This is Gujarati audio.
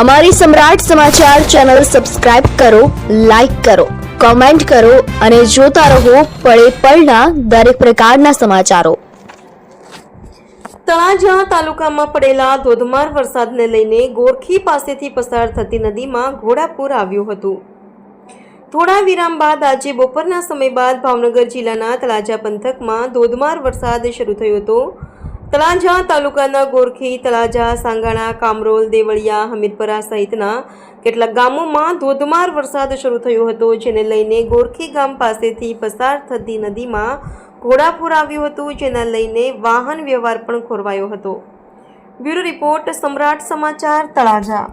અમારી સમ્રાટ સમાચાર ચેનલ સબસ્ક્રાઇબ કરો, લાઇક કરો, કોમેન્ટ કરો અને જોતા રહો પળે પળના દરેક પ્રકારના સમાચારો. તળાજા તાલુકામાં પડેલા ધોધમાર વરસાદને લઈને ગોરખી પાસેથી પસાર થતી નદીમાં ઘોડાપુર આવ્યું હતું. થોડા વિરામ બાદ આજે બપોરના સમય બાદ ભાવનગર જિલ્લાના તળાજા પંથકમાં ધોધમાર વરસાદ શરૂ થયો હતો. તળાજા તાલુકાના ગોરખી તળાજા સાંગાણા, કામરોલ, દેવળિયા, હમીરપરા સહિતના કેટલાક ગામોમાં ધોધમાર વરસાદ શરૂ થયો હતો, જેને લઈને ગોરખી ગામ પાસેથી પસાર થતી નદીમાં ઘોડાપૂર આવ્યું હતું, જેના લઈને વાહન વ્યવહાર પણ ખોરવાયો હતો. બ્યુરો રિપોર્ટ સમ્રાટ સમાચાર, તળાજા.